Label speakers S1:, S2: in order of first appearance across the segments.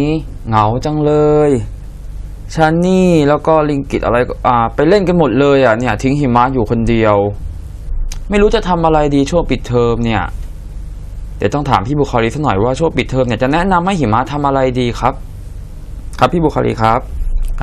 S1: นี่เหงาจังเลยชันนี่แล้วก็ลิงกิตอะไรอ่าไปเล่นกันหมดเลยอะเนี่ย ทิ้งหิมะอยู่คนเดียว ไม่รู้จะทำอะไรดีช่วงปิดเทอมเนี่ยเดี๋ยวต้องถามพี่บุคลีสักหน่อยว่าช่วงปิดเทอมเนี่ยจะแนะนำให้หิมะทำอะไรดีครับ ครับพี่บุคลีครับ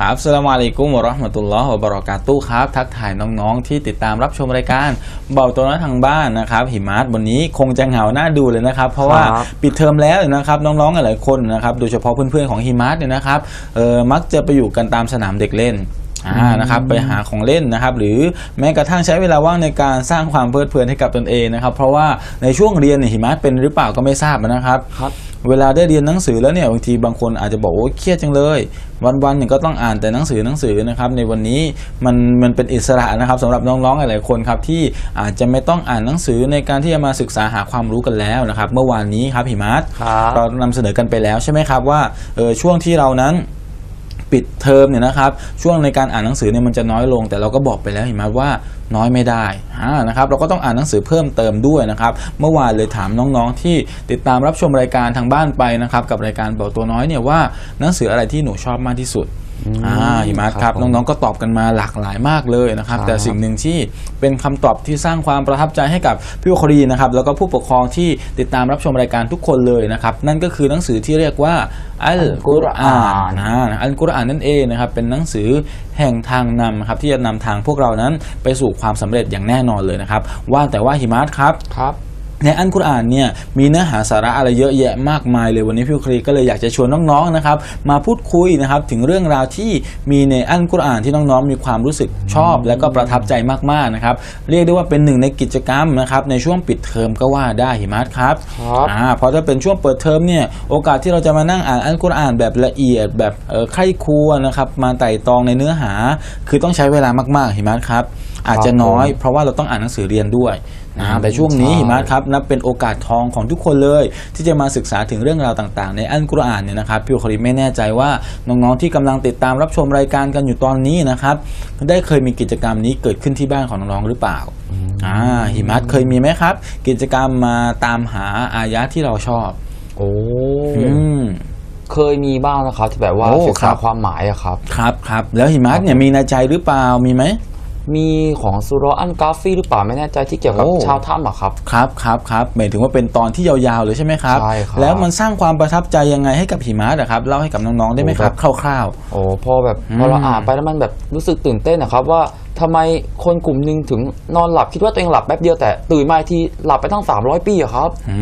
S2: ครับสลามอะลัยกุมวะเราะห์มะตุลลอฮ์วะบะเราะกาตุฮ์ครับ ทักทายน้องๆ ที่ติดตามรับชมรายการเบาตัวน้อยทางบ้านนะครับ หิมะวันนี้คงจะเหงาหน้าดูเลยนะครับ เพราะว่า
S1: ครับ
S2: ปิดเทอมแล้วนะครับน้องๆหลายๆคนนะครับโดยเฉพาะเพื่อนๆของหิมะเนี่ยนะครับเออมักจะไปอยู่กันตามสนามเด็กเล่น อ่านะครับไปหาของเล่นนะครับ หรือแม้กระทั่งใช้เวลาว่างในการสร้างความเพลิดเพลินให้กับตนเองนะครับ เพราะว่าในช่วงเรียนเนี่ยหิมะเป็นหรือเปล่าก็ไม่ทราบนะครับ
S1: ครับ
S2: เวลาได้เรียนหนังสือแล้วเนี่ยบางทีบางคนอาจจะบอกว่าเครียดจังเลย วันๆเนี่ยก็ต้องอ่านแต่หนังสือหนังสือนะครับ ในวันนี้มันมันเป็นอิสระนะครับสำหรับน้องๆหลายๆคนครับที่อาจจะไม่ต้องอ่านหนังสือในการที่จะมาศึกษาหาความรู้กันแล้วนะครับ เมื่อวานนี้ครับหิมัส
S1: ครับ
S2: เรานำเสนอกันไปแล้วใช่ไหมครับว่าเออช่วงที่เรานั้น ปิดเทอมเนี่ยนะครับช่วงในการอ่านหนังสือเนี่ยมันจะน้อยลง แต่เราก็บอกไปแล้วเห็นไหมว่าน้อยไม่ได้นะครับเราก็ต้องอ่านหนังสือเพิ่มเติมด้วยนะครับ เมื่อวานเลยถามน้องๆ ที่ติดตามรับชมรายการทางบ้านไปนะครับกับรายการเบาตัวน้อยเนี่ยว่าหนังสืออะไรที่หนูชอบมากที่สุด
S1: อืม
S2: อ่าหิมะค
S1: ครั
S2: รั
S1: บบผม
S2: น้องๆก็ตอบกันมาหลากหลายมากเลยนะครับ
S1: ครับ
S2: แต่สิ่งหนึ่งที่เป็นคำตอบที่สร้างความประทับใจให้กับพี่วครีนะครับแล้วก็ผู้ปกครองที่ติดตามรับชมรายการทุกคนเลยนะครับ นั่นก็คือหนังสือที่เรียกว่าอัลกุรอานนะอัลกุรอานนั่นเองนะครับเป็นหนังสือแห่งทางนำครับที่จะนำทางพวกเรานั้นไปสู่ความสำเร็จอย่างแน่นอนเลยนะครับ ว่าแต่ว่าหิมะครับ
S1: ครับ
S2: ในอันกุรอานเนี่ยมีเนื้อหาสาระอะไรเยอะแยะมากมายเลยวันนี้พี่ครีก็เลยอยากจะชวนน้องๆนะครับมาพูดคุยนะครับถึงเรื่องราวที่มีในอันกุรอานที่น้องๆมีความรู้สึกชอบ และก็ประทับใจมากๆนะครับเรียกได้ว่าเป็นหนึ่งในกิจกรรมนะครับในช่วงปิดเทอมก็ว่าได้หิมัสครับ
S1: ครับ
S2: อ่าเพราะถ้าเป็นช่วงเปิดเทอมเนี่ยโอกาสที่เราจะมานั่งอ่านอันกุรอานแบบละเอียดแบบเออใคร่ครวญนะครับมาไต่ตองในเนื้อหา คือต้องใช้เวลามากๆหิมัสครับอาจจะน้อยเพราะว่าเราต้องอ่านหนังสือเรียนด้วย นะแต่ช่วงนี้
S1: ใช่
S2: หิมะครับนับเป็นโอกาสทองของทุกคนเลย ที่จะมาศึกษาถึงเรื่องราวต่างๆ ในอัลกุรอานเนี่ยนะครับพี่โอคาริไม่แน่ใจว่าน้องๆที่กำลังติดตามรับชมรายการกันอยู่ตอนนี้นะครับได้เคยมีกิจกรรมนี้เกิดขึ้นที่บ้านของน้องๆหรือเปล่าอ่าหิมะเคยมีไหมครับ กิจกรรมมาตามหาอายะที่เราชอบ
S1: โอ้
S2: อืม
S1: เคยมีบ้างนะครับที่แบบว่า
S2: โอ้
S1: ศึก
S2: ครั
S1: ษา
S2: บ
S1: ความหมายอะครับ
S2: ครับครับแล้วหิมะเนี่ยมีในใจหรือเปล่ามีไหม
S1: มีของซูเราะห์อันกาฟีหรือเปล่าไม่แน่ใจที่เกี่ยวกับ
S2: โอ้
S1: ชาวถ้ำอะครับ
S2: ครับครับครับหมายถึงว่าเป็นตอนที่ยาวๆเลยใช่ไหมครับ
S1: ใช่ครับ
S2: แล้วมันสร้างความประทับใจยังไงให้กับหิมะนะครับเล่าให้กับน้องๆได้ไหมครับ คร่าว
S1: โอ้พอแบบพอเรา
S2: อืม
S1: อ่านไปแล้วมันแบบรู้สึกตื่นเต้นนะครับว่า ทำไมคนกลุ่มหนึ่งถึงนอนหลับคิดว่าตัวเองหลับแป๊บเดียวแต่ตื่นมาอีกทีหลับไปตั้ง 300 ปีอะครับ
S2: ๆอื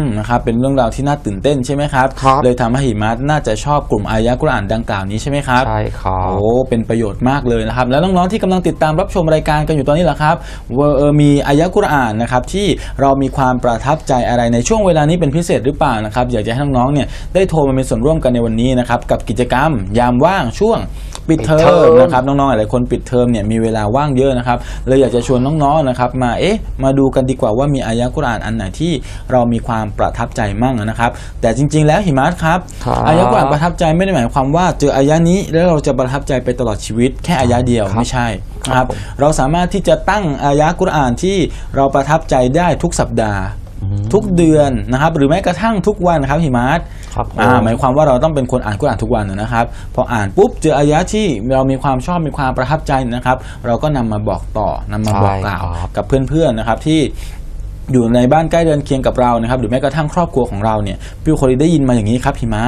S2: มนะครับเป็นเรื่องราวที่น่าตื่นเต้นใช่ไหมครับ
S1: ครับ
S2: เลยทำให้หิมะน่าจะชอบกลุ่มอายะกุรอานดังกล่าวนี้ใช่ไหมครับ
S1: ใช่ครับ
S2: โอ้เป็นประโยชน์มากเลยนะครับ แล้วน้องๆที่กำลังติดตามรับชมรายการกันอยู่ตอนนี้แหละครับว่าเออมีอายะกุรอานนะครับที่เรามีความประทับใจอะไรในช่วงเวลานี้เป็นพิเศษหรือเปล่านะครับอยากจะให้น้องๆเนี่ยได้โทรมาเป็นส่วนร่วมกันในวันนี้นะครับกับกิจกรรม ยามว่างช่วง ปิดเทอ
S1: ปิดเทอ
S2: ม
S1: ม
S2: นะครับน้องๆหลายๆคนปิดเทอมเนี่ยมีเวลาว่างเยอะนะครับเลยอยากจะชวนน้องๆนะครับมาเอ๊ะมาดูกันดีกว่าว่ามีอายะกุรอานอันไหนที่เรามีความประทับใจมั่งนะครับ แต่จริง ๆ แล้วหิมะครับ
S1: ครับ
S2: อายะกุรอานประทับใจไม่ได้หมายความว่าเจออายะนี้แล้วเราจะประทับใจไปตลอดชีวิต แค่อายะเดียว
S1: ครับ
S2: ไม่ใช่
S1: ครับ
S2: นะครับ
S1: ผม
S2: เราสามารถที่จะตั้งอายะกุรอานที่เราประทับใจได้ทุกสัปดาห์ ทุกเดือนนะครับ หรือแม้กระทั่งทุกวันนะครับหิมะ
S1: ครับผม
S2: อ่าหมายความว่าเราต้องเป็นคนอ่านกุรอานทุกวันนะครับ พออ่านปุ๊บเจออายะที่เรามีความชอบมีความประทับใจนะครับ เราก็นำมาบอกต่อนำมาบอกกล่าว
S1: ใช่ครับ
S2: กับเพื่อนๆนะครับที่อยู่ในบ้านใกล้เดินเคียงกับเรานะครับ หรือแม้กระทั่งครอบครัวของเราเนี่ยพี่โคลีได้ยินมาอย่างนี้ครับหิมะ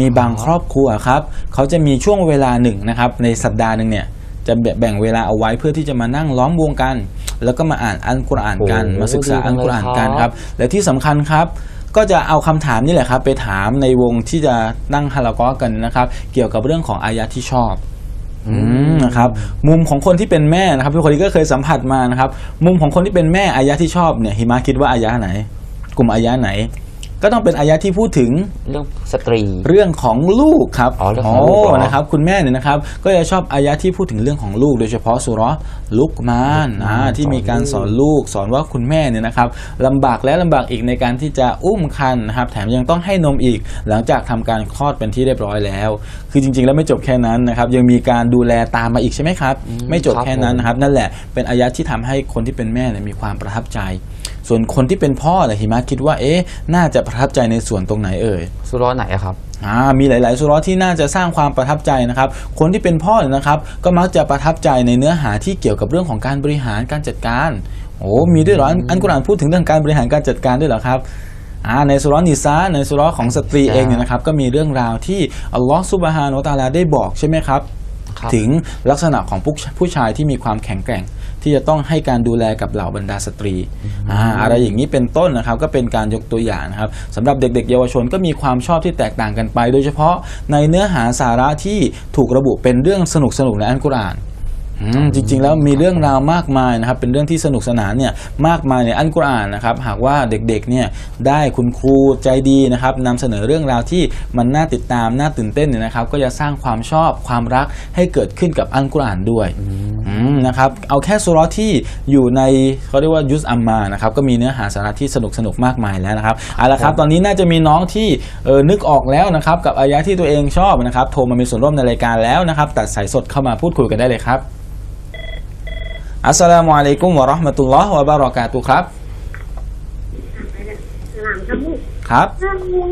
S2: มีบางครอบครัวครับเขาจะมีช่วงเวลาหนึ่งนะครับในสัปดาห์หนึ่งเนี่ย จะแบ่งเวลาเอาไว้เพื่อที่จะมานั่งล้อมวงกัน แล้วก็มาอ่านอัลกุรอานกัน
S1: โอ้
S2: มาศึกษา
S1: ดีจั
S2: อั
S1: ง
S2: ล
S1: เลย
S2: กุรอานกัน
S1: ครับ
S2: ครับและที่สำคัญครับก็จะเอาคำถามนี่แหละครับ ไปถามในวงที่จะนั่งฮาลากอกันนะครับ เกี่ยวกับเรื่องของอายะที่ชอบอืมนะครับมุมของคนที่เป็นแม่นะครับพี่คนนี้ก็เคยสัมผัสมานะครับ มุมของคนที่เป็นแม่อายะที่ชอบเนี่ยหิมะคิดว่าอายะไหน กลุ่มอายะไหน ก็ต้องเป็นอายะที่พูดถึง
S1: เรื่องสตรี
S2: เรื่องของลูกครับ
S1: อ๋อเรื่องของลูกเหรอ
S2: นะครับคุณแม่เนี่ยนะครับก็จะชอบอายะที่พูดถึงเรื่องของลูก โดยเฉพาะสุเราะห์ลุกมานอ่าที่มีการสอนลูก สอนว่าคุณแม่เนี่ยนะครับลำบากและลำบากอีกในการที่จะอุ้มคันนะครับแถมยังต้องให้นมอีก หลังจากทำการคลอดเป็นที่เรียบร้อยแล้ว คือจริง ๆ แล้วไม่จบแค่นั้นนะครับยังมีการดูแลตามมาอีกใช่ไหมครับ ไม่จบ
S1: ครับ
S2: แค่นั้นนะครับนั่นแหละเป็นอายะที่ทำให้คนที่เป็นแม่เนี่ยมีความประทับใจ ส่วนคนที่เป็นพ่อเนี่ยหิมะคิดว่าเอ๊ะน่าจะประทับใจในส่วนตรงไหนเอ่ย
S1: สุเราะห์ไหนอะครับ
S2: อ่ามีหลาย ๆ สุเราะห์ที่น่าจะสร้างความประทับใจนะครับ คนที่เป็นพ่อเนี่ยนะครับก็มักจะประทับใจในเนื้อหาที่เกี่ยวกับเรื่องของการบริหารการจัดการ โอ้มีด้วยเหรออันอันกุรอานพูดถึงเรื่องการบริหารการจัดการด้วยเหรอครับอ่าในสุเราะห์นิสาในสุเราะห์ของสตรีเองเนี่ยนะครับก็มีเรื่องราวที่อัลลอฮฺซุบฮานะฮูวะตะอาลาได้บอกใช่ไหมครับ
S1: ครับ
S2: ถึงลักษณะของผู้ผู้ชายที่มีความแข็งแกร่ง ที่จะต้องให้การดูแลกับเหล่าบรรดาสตรีอ่าอะไรอย่างนี้เป็นต้นนะครับ ก็เป็นการยกตัวอย่างนะครับสำหรับเด็กๆ เยาวชนก็มีความชอบที่แตกต่างกันไป โดยเฉพาะในเนื้อหาสาระที่ถูกระบุเป็นเรื่องสนุกสนุกๆในอัลกุรอานอืม จริงๆแล้วมีเรื่องราวมากมายนะครับเป็นเรื่องที่สนุกสนานเนี่ยมากมายในอัลกุรอานนะครับหากว่าเด็กๆเนี่ยได้คุณครูใจดีนะครับนำเสนอเรื่องราวที่มันน่าติดตามน่าตื่นเต้นเนี่ยนะครับก็จะสร้างความชอบความรักให้เกิดขึ้นกับอัลกุรอานด้วยอืมนะครับเอาแค่สุเราะห์ที่อยู่ในเขาเรียกว่ายุสอัมมานะครับก็มีเนื้อหาสาระที่สนุกสนุกๆมากมายแล้วนะครับเอาละครับตอนนี้น่าจะมีน้องที่เออนึกออกแล้วนะครับกับอายะที่ตัวเองชอบนะครับโทรมามีส่วนร่วมในรายการแล้วนะครับตัดสายสดเข้ามาพูดคุยกันได้เลยครับ อัสสลามุอะลัยกุมวะเราะห์มะตุลลอฮ์วะบารอกาตุฮ์ครับ
S3: สลามครับลูก
S2: ครับ
S3: ครับลุง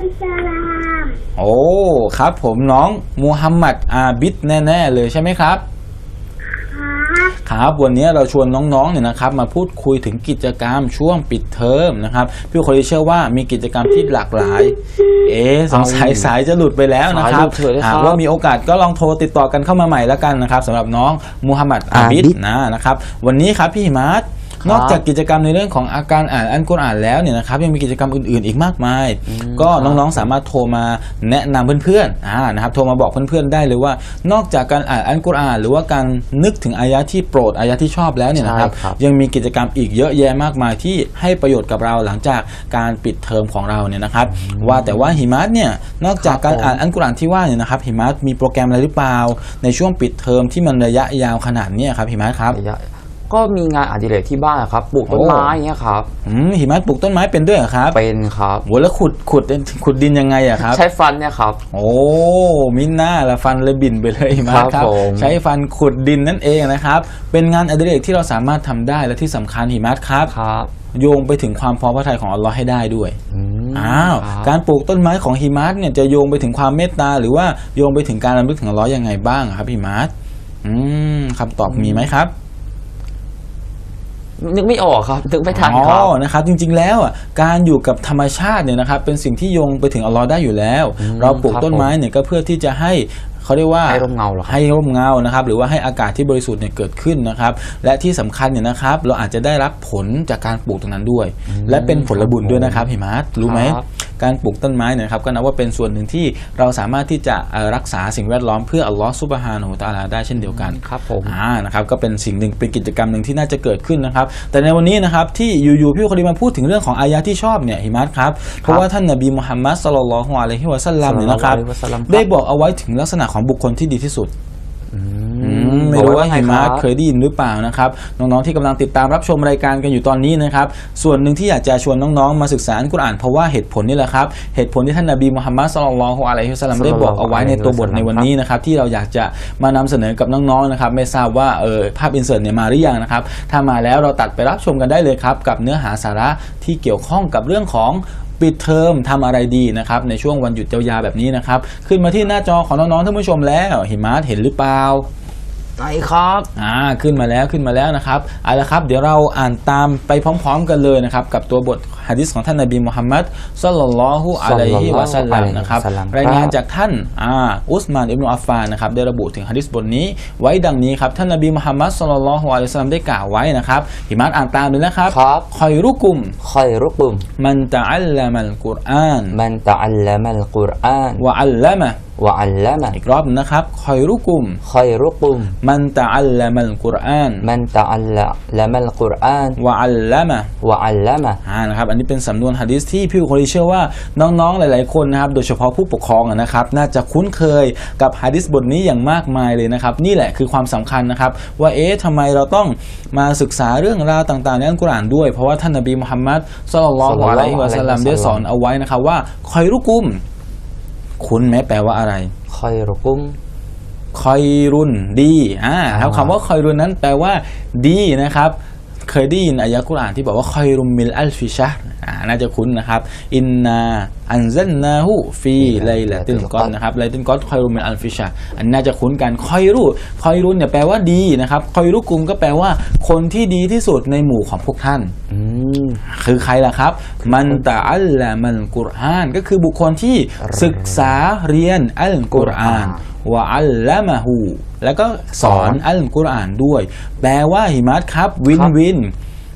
S3: อัสสลาม
S2: โอ้ ครับผมน้องมูฮัมหมัดอาบิดแน่ ๆ เลยใช่ไหมครับ
S3: ครับ
S2: ครับวันนี้เราชวนน้องๆเนี่ยนะครับมาพูดคุยถึงกิจกรรมช่วงปิดเทอมนะครับพี่คนนี้เชื่อว่ามีกิจกรรมที่หลากหลาย เอ๊ะสงสัยสายจะหลุดไปแล้วนะครั
S1: สายห
S2: บ
S1: ลุดเถอะเลยครับ
S2: หากว่ามีโอกาสก็ลองโทรติดต่อกันเข้ามาใหม่แล้วกันนะครับสำหรับน้องมูฮัมหมัดอาบิด
S1: อาบิด
S2: นะนะครับ วันนี้ครับพี่หิมัด
S1: ครับ
S2: นอกจากกิจกรรมในเรื่องของอาการอ่านอันกุรอานแล้วเนี่ยนะครับยังมีกิจกรรมอื่นๆ อีกมากมาย ก็น้องๆสามารถโทรมาแนะนำเพื่อนๆอ่านะครับโทรมาบอกเพื่อนๆได้เลยว่า นอกจากการอ่านอันกุรอาน หรือว่าการนึกถึงอายะที่โปรดอายะที่ชอบแล้วเนี่ยนะครับ
S1: ใช่ครับ
S2: ยังมีกิจกรรมอีกเยอะแยะมากมายที่ให้ประโยชน์กับเราหลังจากการปิดเทอมของเราเนี่ยนะครับ ว่าแต่ว่าหิมัสเนี่ยนอกจากการ
S1: ครับผม
S2: อ่านอันกุรอานที่ว่าเนี่ยนะครับหิมัสมีโปรแกรมอะไรหรือเปล่า ในช่วงปิดเทอมที่มันระยะยาวขนาดเนี้ยครับหิมัสครับ
S1: ระยะ ก็มีงานอดิเรกที่บ้านอะครับปลูกต้น
S2: โอ้
S1: ไม้อย่างเงี้ยครับ
S2: อืมหิมัสปลูกต้นไม้เป็นด้วยเหรอครับ
S1: เป็นครับ
S2: โหแล้วขุดขุดขุดดินยังไงอะครับ
S1: ใช้ฟันเนี่ยครับ
S2: โอ้มิน่าละฟันเลยบินไปเลยหิมา
S1: ครับ
S2: ครับ
S1: ผม
S2: ใช้ฟันขุดดินนั่นเองนะครับ เป็นงานอดิเรกที่เราสามารถทำได้และที่สำคัญหิมัสครับ
S1: ครับ
S2: โยงไปถึงความพอพระทัยของอัลลอฮ์ให้ได้ด้วย
S1: อืม
S2: อ้าว
S1: ครับ
S2: การปลูกต้นไม้ของหิมัสเนี่ยจะโยงไปถึงความเมตตา หรือว่าโยงไปถึงการรำลึกถึงอัลลอฮ์ยังไงบ้างครับหิมัสอืมคำตอบมีไหมครับ
S1: นึกไม่ออกครับ นึกไม่ทันครับ
S2: อ๋อนะครับ จริงๆแล้วอะการอยู่กับธรรมชาติเนี่ยนะครับ เป็นสิ่งที่โยงไปถึงอัลลอฮ์ได้อยู่แล้ว
S1: อืม
S2: เราปลูก
S1: ครับ
S2: ต้นไม้เนี่ยก็เพื่อที่จะให้เขาเรียกว่า
S1: ให้ร่มเงาเหรอครับ
S2: ให้ร่มเงานะครับ หรือว่าให้อากาศที่บริสุทธิ์เนี่ยเกิดขึ้นนะครับ และที่สำคัญเนี่ยนะครับ เราอาจจะได้รับผลจากการปลูกตรงนั้นด้วย และเป็นผลบุญด้วยนะครับหิมัสรู้ไหม
S1: ครับ
S2: การปลูกต้นไม้เนี่ยนะครับก็นับว่าเป็นส่วนหนึ่งที่เราสามารถที่จะเอ่อรักษาสิ่งแวดล้อมเพื่ออัลลอฮ์ซุบฮานะฮูวะตะอาลาได้เช่นเดียวกัน
S1: ครับผม
S2: อ่านะครับก็เป็นสิ่งหนึ่งเป็นกิจกรรมหนึ่งที่น่าจะเกิดขึ้นนะครับ แต่ในวันนี้นะครับที่อยู่ๆพี่คนดีมาพูดถึงเรื่องของอายะที่ชอบเนี่ยฮิมัสครับเพราะว่าท่านนบีมุฮัมมัดสลลัลลอฮุอะลัยฮิวะสัลลัมเนี่ยนะครับ
S1: ศ็อลลัลลอฮุอะลัยฮิวะซัลลัมครับ
S2: ได้บอกเอาไว้ถึงลักษณะของบุคคลที่ดีที่สุด
S1: อื
S2: อื
S1: ม
S2: ม ไม่รู้ว่า
S1: บอก
S2: หิมะ
S1: ไงรับ
S2: เคยได้ยินหรือเปล่านะครับน้องๆที่กำลังติดตามรับชมรายการกันอยู่ตอนนี้นะครับส่วนหนึ่งที่อยากจะชวนน้องๆมาศึกษาอัลกุรอานเพราะว่าเหตุผลนี่แหละครับเหตุผลที่ท่านนบีมุฮัมมัดสลลัลลอฮุอะลัยฮิวะสัลลัมได้บอกเอาไว้ในตัวบทในวันนี้นะครับที่เราอยากจะมานำเสนอกับน้องๆนะครับไม่ทราบว่าเออภาพอินเสิร์ตเนี่ยมาหรือยังนะครับถ้ามาแล้วเราตัดไปรับชมกันได้เลยครับกับเนื้อหาสาระที่เกี่ยวข้องกับเรื่องของปิดเทอมทำอะไรดีนะครับในช่วงวันหยุดยาวๆแบบนี้นะครับ ขึ้นมาที่หน้าจอของน้องๆท่านผู้ชมแล้วหิมะเห็นหรือเปล่า
S1: ไหนครับ
S2: อ่าขึ้นมาแล้วขึ้นมาแล้วนะครับเอาละครับเดี๋ยวเราอ่านตามไปพร้อม ๆ กันเลยนะครับกับตัวบทฮะดิษของท่านนบีมุฮัมมัดศ็อลลัลลอฮุอะลัยฮิวะสัลลัมนะครับ
S1: ศ็อลลัลลอฮุอะลัยฮิวะซัลลัม
S2: รายงานจากท่านอ่าอุสมานอิบนุอัฟฟานนะครับได้ระบุถึงฮะดิษบทนี้ ไว้ดังนี้ครับท่านนบีมุฮัมมัดศ็อลลัลลอฮุอะลัยฮิวะสัลลัมได้กล่าวไว้นะครับหิมัดอ่านตามเลยนะครับ
S1: ครับ
S2: คอยรุกุม
S1: คอยรุกุม
S2: มันตะอัลลัมัลกุรอาน
S1: มันตะอัลละมัลกุรอาน
S2: วะอัลลัมะ
S1: วะอัลละมะ
S2: อีกรอบหนึ่งนะครับคอยรุกุม
S1: คอยรุกุม
S2: มันตะอัลลัมัลกุรอาน
S1: มันตะอัลละมัลกุรอาน
S2: วะอัลลัมะ
S1: วะอัลละมะ
S2: อ่านะครับอันนี้เป็นสำนวนฮะดิษที่พี่คนดีเชื่อว่าน้องๆหลาย ๆคนนะครับโดยเฉพาะผู้ปกครองอะนะครับน่าจะคุ้นเคยกับฮะดิษบทนี้อย่างมากมายเลยนะครับ นี่แหละคือความสำคัญนะครับ ว่าเอ๊ะทำไมเราต้องมาศึกษาเรื่องราวต่างๆในอัลกุรอานด้วยเพราะว่าท่านนบีมุฮัมมัดศ็อลลัลลอฮุอะลัยฮิวะสัลลัมได้สอนเอาไว้นะครับว่าคอยรุกุม คุ้นไหมแปลว่าอะไร
S1: คอยรุกุม
S2: คอยรุนดีอ่าครับ
S1: อ่า
S2: คำว่าคอยรุนนั้นแปลว่าดีนะครับ เคยได้ยินอายะกุรอานที่บอกว่าคอยรุมมิลอัลฟิชะห์อ่าน่าจะคุ้นนะครับ อินนาอันซันนาหูฟีไลละติลกอนนะครับไลติลกอนคอยรุมมิลอัลฟิชะห์อันน่าจะคุ้นกันคอยรุคอยรุนเนี่ยแปลว่าดีนะครับคอยรุกุมก็แปลว่า คนที่ดีที่สุดในหมู่ของพวกท่าน
S1: อืม
S2: คือใครล่ะครับ มันตะอัลละมันกุรอาน ก็คือบุคคลที่ศึกษาเรียนอัลกุรอาน วะอัลละมะฮูแล้วก็สอนอัลกุรอานด้วย แปลว่าหิมัตครับ วิน
S1: ครับ
S2: วิน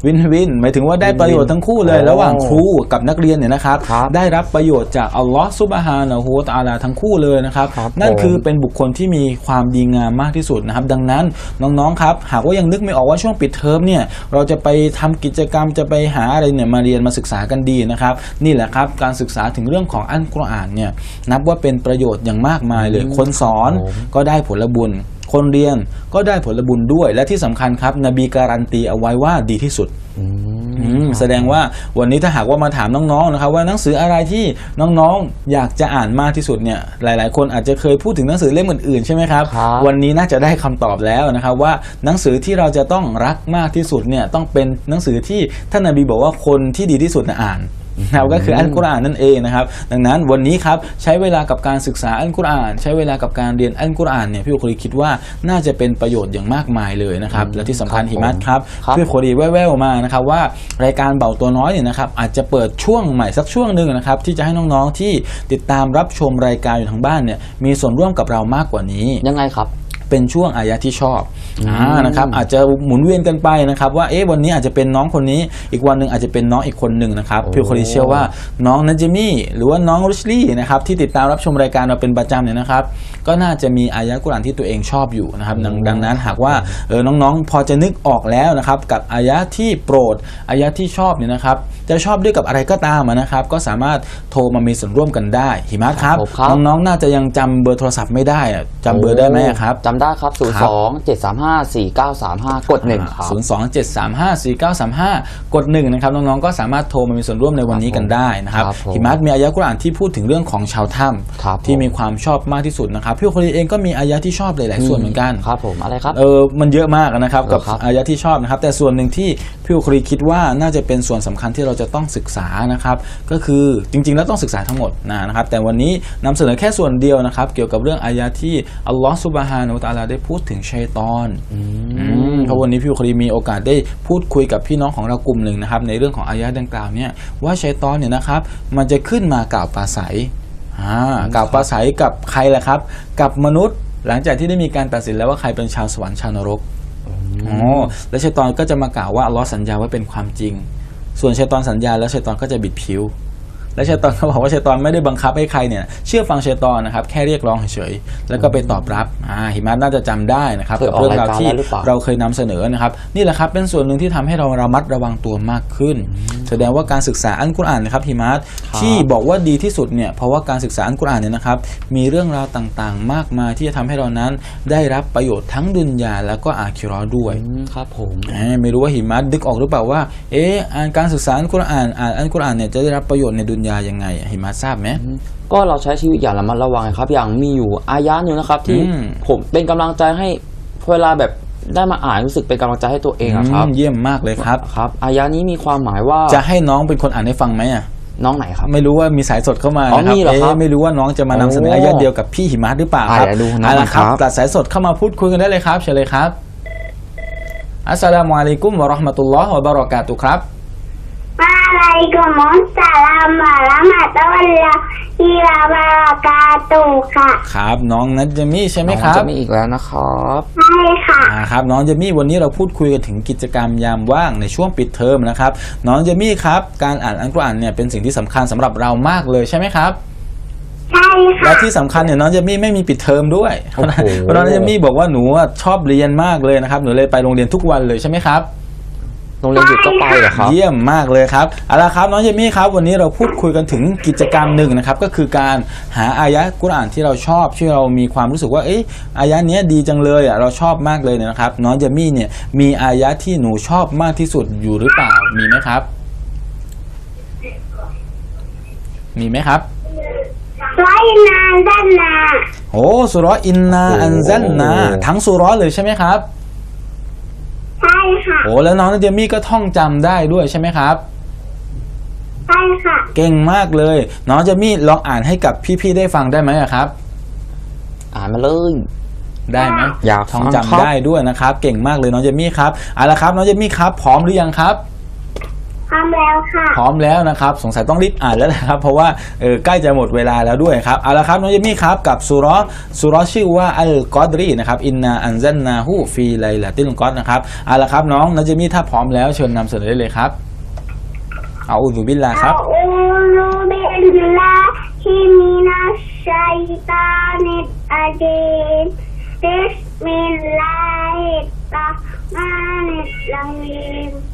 S2: วินวินหมายถึงว่าได้ประโยชน์ทั้งคู่เลย
S1: โอ้
S2: ระหว่างครูกับนักเรียนเนี่ยนะครับ
S1: ครับ
S2: ได้รับประโยชน์จากอัลลอฮ์ซุบฮานะฮูวะตะอาลาทั้งคู่เลยนะครับ
S1: ครับ
S2: นั่น
S1: ผม
S2: คือเป็นบุคคลที่มีความดีงามมากที่สุดนะครับ ดังนั้นน้องๆครับหากว่ายังนึกไม่ออกว่าช่วงปิดเทอมเนี่ยเราจะไปทำกิจกรรมจะไปหาอะไรเนี่ยมาเรียนมาศึกษากันดีนะครับ นี่แหละครับการศึกษาถึงเรื่องของอัลกุรอานเนี่ยนับว่าเป็นประโยชน์อย่างมากมายเลยคนสอน
S1: ผม
S2: ก็ได้ผลบุญ คนเรียนก็ได้ผลบุญด้วย และที่สำคัญครับ นบีการันตีเอาไว้ว่าดีที่สุด
S1: อืม
S2: อืมแสดงว่าวันนี้ถ้าหากว่ามาถามน้องๆนะครับว่าหนังสืออะไรที่น้องๆ อยากจะอ่านมากที่สุดเนี่ยหลายๆ คนอาจจะเคยพูดถึงหนังสือเล่มอื่นๆใช่ไหมครับ
S1: ครับ
S2: วันนี้น่าจะได้คำตอบแล้วนะครับว่าหนังสือที่เราจะต้องรักมากที่สุดเนี่ยต้องเป็นหนังสือที่ท่านนบีบอกว่าคนที่ดีที่สุดนะอ่าน นะครับก็คืออัลกุรอานนั่นเองนะครับ ดังนั้นวันนี้ครับใช้เวลากับการศึกษาอัลกุรอาน ใช้เวลากับการเรียนอัลกุรอานเนี่ยพี่อุคลีคิดว่าน่าจะเป็นประโยชน์อย่างมากมายเลยนะครับและที่สำคัญ
S1: ครับ
S2: หิมัตครับ
S1: ครับ
S2: พี่พอดีแว่วๆมานะครับว่ารายการเบาตัวน้อยเนี่ยนะครับอาจจะเปิดช่วงใหม่สักช่วงหนึ่งนะครับที่จะให้น้องๆที่ติดตามรับชมรายการอยู่ทางบ้านเนี่ยมีส่วนร่วมกับเรามากกว่านี้
S1: ยังไงครับ
S2: เป็นช่วงอายะที่ชอบ
S1: อืม
S2: อ่านะครับอาจจะหมุนเวียนกันไปนะครับว่าเอ๊ะวันนี้อาจจะเป็นน้องคนนี้ อีกวันหนึ่งอาจจะเป็นน้องอีกคนหนึ่งนะครับ
S1: โอ้
S2: พี่คนนี้เชื่อว่าน้องนัจมี่หรือว่าน้องรุชลี่นะครับที่ติดตามรับชมรายการเราเป็นประจำเนี่ยนะครับก็น่าจะมีอายะกุรอานที่ตัวเองชอบอยู่นะครับดังดังนั้นหากว่าเออน้องๆ พอจะนึกออกแล้วนะครับกับอายะที่โปรดอายะที่ชอบเนี่ยนะครับจะชอบด้วยกับอะไรก็ตามอะนะครับ ก็สามารถโทรมามีส่วนร่วมกันได้หิมะครับ
S1: ผมครับ
S2: น้องๆน่าจะยังจำเบอร์โทรศัพท์ไม่ได้อะจำเบอร์ได้ไหมอะครับ
S1: จำได้ครับ0
S2: ครับ
S1: 2 7 3 5 4 9 3 5 กดหนึ่งครับ
S2: ศูนย์สองเจ็ดสามห้าสี่เก้าสามห้ากดหนึ่งนะครับ น้องๆ ก็สามารถโทรมามีส่วนร่วมในวันนี้กันได้นะครับ
S1: ครับผม
S2: หิมัตมีอายะกุรอานที่พูดถึงเรื่องของชาวถ้
S1: ครับำ
S2: ที่มีความชอบมากที่สุดนะครับพี่คนนี้เองก็มีอายะที่ชอบหลายๆส่วนเหมือนกัน
S1: ครับผมอะไรครับ
S2: เออมันเยอะมากนะครับกับ
S1: ครับ
S2: อายะที่ชอบนะครับ แต่ส่วนหนึ่งที่พี่อุครีคิดว่าน่าจะเป็นส่วนสำคัญที่เราจะต้องศึกษานะครับ ก็คือจริงๆ แล้วต้องศึกษาทั้งหมดนะครับ แต่วันนี้นำเสนอแค่ส่วนเดียวนะครับ เกี่ยวกับเรื่องอายะที่อัลลอฮฺซุบฮานะฮูวะตะอาลาได้พูดถึงชัยตอนอืมเพราะวันนี้พี่อุครีมีโอกาสได้พูดคุยกับพี่น้องของเรากลุ่มหนึ่งนะครับ ในเรื่องของอายะดังกล่าวเนี่ยว่าชัยตอนเนี่ยนะครับ มันจะขึ้นมากล่าวปราศัยอ่ากล่าวปราศัยกับใครล่ะครับ กับมนุษย์หลังจากที่ได้มีการตัดสินแล้วว่าใครเป็นชาวสวรรค์ชาวนรกอ๋อแล้วชัยตอนก็จะมากล่าวว่าอัลลอฮ์สัญญาว่าเป็นความจริง ส่วนชัยตอนสัญญาแล้วชัยตอนก็จะบิดผิว และชัยตอนก็บอกว่าชัยตอนไม่ได้บังคับให้ใครเนี่ยเชื่อฟังชัยตอนนะครับแค่เรียกร้องเฉยๆแล้วก็ไปตอบรับอ่าหิมัตน่าจะจำได้นะครับ
S1: เคย
S2: กับ
S1: ออก
S2: เรื่องราวที่
S1: รายการแล้วหรือเปล่า
S2: เราเคยนำเสนอนะครับนี่แหละครับเป็นส่วนหนึ่งที่ทำให้เราระมัดระวังตัวมากขึ้น แสดงว่าการศึกษาอัลกุรอานนะครับหิมัตที่บอกว่าดีที่สุดเนี่ยเพราะว่าการศึกษาอัลกุรอานเนี่ยนะครับมีเรื่องราวต่างๆ มากมายที่จะทำให้เรานั้นได้รับประโยชน์ทั้งดุนยาแล้วก็อาคิเราะห์ด้วย
S1: อืมครับผม
S2: เอ้ยไม่รู้ว่าหิมัดดึกออกหรือเปล่าว่าเอ๊ะอ่านการศึกษาอัลกุรอานอ่านอัลกุรอานเนี่ยจะได้รับประโยชน์ในดุนยายังไงหิมัดทราบไหม
S1: ก็เราใช้ชีวิตอย่างระมัดระวังครับ อย่างมีอยู่อายะหนึ่งนะครับ ที่
S2: อืม
S1: ผมเป็นกำลังใจให้เวลาแบบได้มาอ่านรู้สึกเป็นกำลังใจให้ตัวเองอะครับ
S2: อืมเยี่ยมมากเลยครับ
S1: ครับอายะนี้มีความหมายว่า
S2: จะให้น้องเป็นคนอ่านให้ฟังไหมอะ
S1: น้องไหนครับ
S2: ไม่รู้ว่ามีสายสดเข้ามา
S1: อ๋อ
S2: นะครับ
S1: มีเหรอครับ
S2: เอ๊ะไม่รู้ว่าน้องจะมานำเสนอ
S1: โอ้
S2: อายะเดียวกับพี่หิมัดหรือเปล่าครับ
S1: อะเดี๋ยวดูน้อง
S2: เอาละครับ
S1: ครับ
S2: ตัดสายสดเข้ามาพูดคุยกันได้เลยครับเชิญเลยครับ อัสสลามุอะลัยกุมวะเราะห์มะตุลลอฮ์วะบะเราะกาตุฮ์ครับ
S3: มาอะไร ก็มอนสลามมาละมาตะวันละอีลาบากาตูค่ะ
S2: ครับ น้องนัทเจมี่ใช่ไหม
S1: น้อง
S2: รับ
S1: จะมีอีกแล้วนะครับ
S3: ใช่ค่ะ
S2: อ่าครับน้องเจมี่วันนี้เราพูดคุยกันถึงกิจกรรมยามว่างในช่วงปิดเทอมนะครับ น้องเจมี่ครับการอ่านอัลกุรอานเนี่ยเป็นสิ่งที่สำคัญสำหรับเรามากเลยใช่ไหมครับ
S3: ใช่ค่ะ
S2: และที่สำคัญเนี่ยน้องเจมี่ไม่มีปิดเทอมด้วยเพราะน้องเจมี่บอกว่าหนูอะชอบเรียนมากเลยนะครับหนูเลยไปโรงเรียนทุกวันเลยใช่ไหมครับ
S1: โรงเรียนหยุดก็ไปเหรอครับ
S2: เยี่ยมมากเลยครับเอาละครับน้องเจมี่ครับ วันนี้เราพูดคุยกันถึงกิจกรรมหนึ่งนะครับ ก็คือการหาอายะกุรอานที่เราชอบที่เรามีความรู้สึกว่าเอ๊ะอายะเนี้ยดีจังเลยอะเราชอบมากเลยเนี่ยนะครับ น้องเจมี่เนี่ยมีอายะที่หนูชอบมากที่สุดอยู่หรือเปล่ามีไหมครับ มีไหมครับ
S3: ร้อยนานด้านนา
S2: โอ้สุเรออินนา
S1: โอ้
S2: อันซันนาทั้งสุเรอเลยใช่ไหมครับ
S3: ใใช่ ค่ะ
S2: โอ้แล้วน้องนาเจมี่ก็ท่องจำได้ด้วยใช่ไหมครับ
S3: ใช่ค่ะ
S2: เก่งมากเลย น้องนาเจมี่ลองอ่านให้กับพี่ๆได้ฟังได้ไหมอะครับ
S1: อ่านมาเลย
S2: ได้ไหม
S1: อยาก
S2: ท่อง
S1: ฟัง
S2: จำ
S1: ครับ
S2: ได้ด้วยนะครับ เก่งมากเลยน้องเจมี่ครับเอาละครับ น้องเจมี่ครับ พร้อมหรือยังครับ
S3: พ ร้อมแล้วค่ะ
S2: พร้อมแล้วนะครับ สงสัยต้องรีบอ่านแล้วนะครับ เพราะว่าเออใกล้จะหมดเวลาแล้วด้วยครับเอาละครับน้องเยมี่ครับกับซูรอซูรอชื่อว่าอัลกอดรีนะครับอินนาอันซันนาฮูฟีไลลาติลกอดนะครับเอาละครับน้องน้องเยมี่ถ้าพร้อมแล้วเชิญนำเสนอได้เลยครับเอาอูซูบิลลาครับ
S3: อูซูบิลลาฮิมินัชัยตานิอาเจนบิสมิลลาฮิรเาะานิรเาฮีม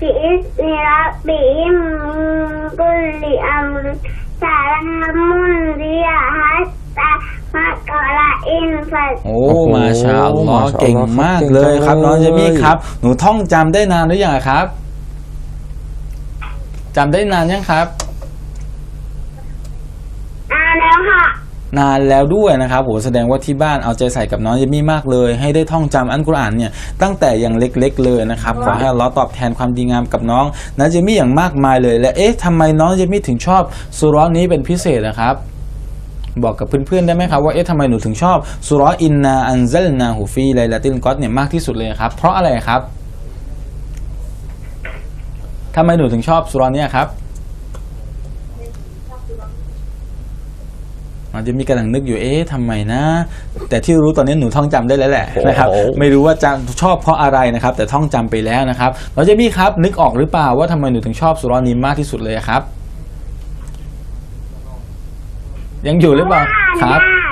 S3: بإذن ربهم من كل أمر سلام هي حتى مطلع الفجر
S2: โอ้
S1: โอ้โห
S2: มาชาอัลลอฮ์
S1: มาชาอัลลอฮ์
S2: เก่งมากเลยครับ
S1: เก่งจังเลย
S2: น้องเจมี่ครับหนูท่องจำได้นานหรือยังอะครับจำได้นานยังครับ
S3: นา
S2: นแล้วด้วยนะครับโหแสดงว่าที่บ้านเอาใจใส่กับน้องเจมี่มากเลย ให้ได้ท่องจำอันกุรอานเนี่ยตั้งแต่ยังเล็กๆเลยนะครับขอให้อัลเลอฮ์ตอบแทนความดีงามกับน้องนะเจมี่อย่างมากมายเลย และเอ๊ะทำไมน้องเจมี่ถึงชอบสุราะห์นี้เป็นพิเศษนะครับ บอกกับเพื่อนๆได้ไหมครับว่าเอ๊ะทำไมหนูถึงชอบสุราะห์อินนาอันซัลนาฮูฟีไลลาติลกอดเนี่ยมากที่สุดเลยครับ เพราะอะไรครับทำไมหนูถึงชอบสุราะห์เนี้ครับ มันจะมีกำลังนึกอยู่เอ๊ะทำไมนะ แต่ที่รู้ตอนนี้หนูท่องจำได้แล้วแหละนะครับ
S1: โอ้โห
S2: ไม่รู้ว่าจะชอบเพราะอะไรนะครับ แต่ท่องจำไปแล้วนะครับเราจะมีครับนึกออกหรือเปล่าว่าทำไมหนูถึงชอบสุราะห์นี้มากที่สุดเลยครับ ยังอยู่หรือเปล่า
S3: อ่าน
S2: ครับ
S3: ได้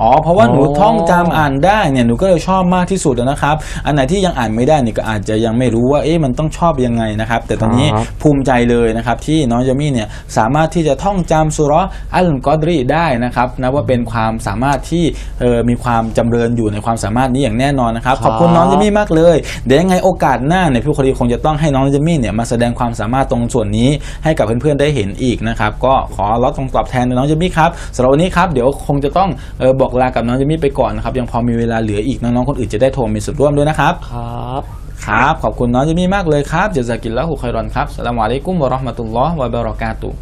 S2: อ๋อเพราะว่า
S1: อ๋อ
S2: หนูท่องจำอ่านได้เนี่ยหนูก็เลยชอบมากที่สุดนะครับอันไหนที่ยังอ่านไม่ได้เนี่ยก็อาจจะยังไม่รู้ว่าเอ๊ะมันต้องชอบยังไงนะครับแต่ตอนนี้
S1: ครับ
S2: ภูมิใจเลยนะครับที่น้องยามี่เนี่ยสามารถที่จะท่องจำสุเราะห์อัลกอดรีได้นะครับนะว่าเป็นความสามารถที่เออมีความจำเริญอยู่ในความสามารถนี้อย่างแน่นอนนะครับขอบคุณน้องยามี่มากเลยเดี๋ยวยังไงโอกาสหน้าเนี่ยพี่คนดีคงจะต้องให้น้องยามี่เนี่ยมาแสดงความสามารถตรงส่วนนี้ให้กับเพื่อนๆได้เห็นอีกนะครับก็ขอรับตรงตอบแทนน้องยามี่ครับสำหรับวันนี้ครับเดี๋ยวคงจะต้องเออบอกลากับน้องยามี่ไปก่อนนะครับ ยังพอมีเวลาเหลืออีกน้องๆคนอื่นจะได้โทรมีส่วนร่วมด้วยนะครับ
S1: ครับ
S2: ครับ ขอบคุณน้องจิมมี่มากเลยครับเจาซากิลละหุคอยรอนครับสลามอะลัยกุมวะเราะห์มะตุลลอฮ์วะบะเราะกาตุฮ์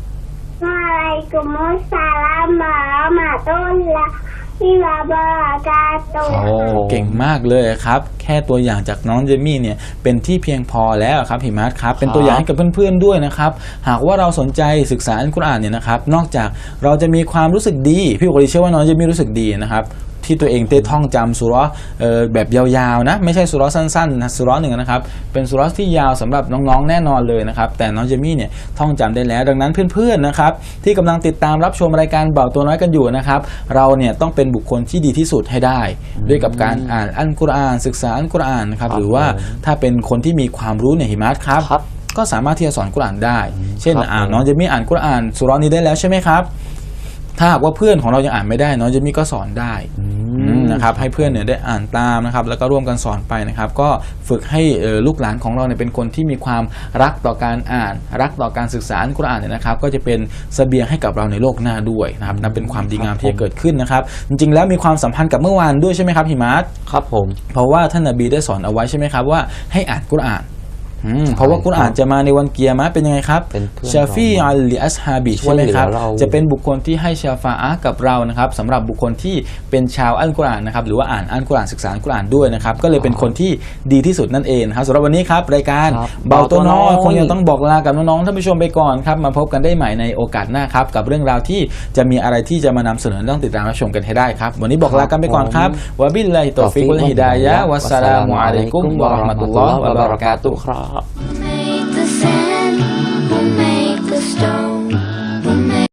S3: Waalaikumsalam warahmatullahi wabarakatuh.
S2: โอ้เก่งมากเลยครับ แค่ตัวอย่างจากน้องเจมี่เนี่ยเป็นที่เพียงพอแล้วครับหิมัสครับ เป็นตัวอย่างให้กับเพื่อนๆด้วยนะครับ หากว่าเราสนใจศึกษาอัลกุรอานเนี่ยนะครับ นอกจากเราจะมีความรู้สึกดี พี่บุคคลเชื่อว่าน้องเจมี่รู้สึกดีนะครับ ที่ตัวเองได้ท่องจำสุเราะห์เอ่อแบบยาวๆนะไม่ใช่สุเราะห์สั้นๆนะสุเราะห์หนึ่งนะครับเป็นสุเราะห์ที่ยาวสำหรับน้องๆแน่นอนเลยนะครับแต่น้องเจมี่เนี่ยท่องจำได้แล้ว ดังนั้นเพื่อนๆนะครับที่กำลังติดตามรับชมรายการเบาตัวน้อยกันอยู่นะครับเราเนี่ยต้องเป็นบุคคลที่ดีที่สุดให้ได้ ด้วยกับการอ่านอัลกุรอาน ศึกษาอัลกุรอานนะครับ
S1: ครับ
S2: หรือว่า
S1: ผม
S2: ถ้าเป็นคนที่มีความรู้ในยหิมัสครับ
S1: ครับ
S2: ก็สามารถที่จะสอนกุรอานได้ เช่น
S1: ครับ
S2: อ่า
S1: ผม
S2: น้องเจมี่อ่านกุรอานสุเราะห์นี้ได้แล้วใช่ไหมครับ ถ้าหากว่าเพื่อนของเรายังอ่านไม่ได้น้องเจมี่ก็สอนได้อืมนะครับให้เพื่อนเนี่ยได้อ่านตามนะครับแล้วก็ร่วมกันสอนไปนะครับ ก็ฝึกให้เอ่อลูกหลานของเราเนี่ยเป็นคนที่มีความรักต่อการอ่าน รักต่อการศึกษาอัลกุรอานเนี่ยนะครับ ก็จะเป็นเสบียงให้กับเราในโลกหน้าด้วยนะครับนั่นเป็นความดีงามที่จะเกิดขึ้นนะครับ จริงๆ แล้วมีความสัมพันธ์กับเมื่อวานด้วยใช่ไหมครับหิมัส
S1: ครับผม
S2: เพราะว่าท่านนบีได้สอนเอาไว้ใช่ไหมครับว่าให้อ่านกุรอาน อืมเพราะว่ากุรอานจะมาในวันเกียร์มะห์เป็นยังไงครับ
S1: เป็นเพื่อน
S2: ชาฟีอัลลิอัสฮาบิ
S1: ช่
S2: ใช่
S1: วย
S2: ไหมครับ
S1: เหลือเรา
S2: จะเป็นบุคคลที่ให้ชาฟาอะห์กับเรานะครับสำหรับบุคคลที่เป็นชาวอัลกุรอานนะครับหรือว่าอ่านอัลกุรอานศึกษาอัลกุรอานด้วยนะครับก็เลยเป็นคนที่ดีที่สุดนั่นเองนะครับสำหรับวันนี้ครับรายการ
S1: ครับ
S2: เบาตัวน้อย
S1: เบาตัวน้อย
S2: คงยังต้องบอกลากับน้องๆท่านผู้ชมไปก่อนครับมาพบกันได้ใหม่ในโอกาสหน้าครับกับเรื่องราวที่จะมีอะไรที่จะมานำเสนอต้องติดตามรับชมกันให้ได้ครับวันนี้บอกลากันไปก่อนครับวะบิลลาฮิตอฟิกวัลฮิดายะฮ์วัสสลามุอะลัยกุมวะเราะห์มะตุลลอฮ์วะบะเราะกาตุฮ์
S1: ครับ
S4: We'll make the sand, we'll make the stone.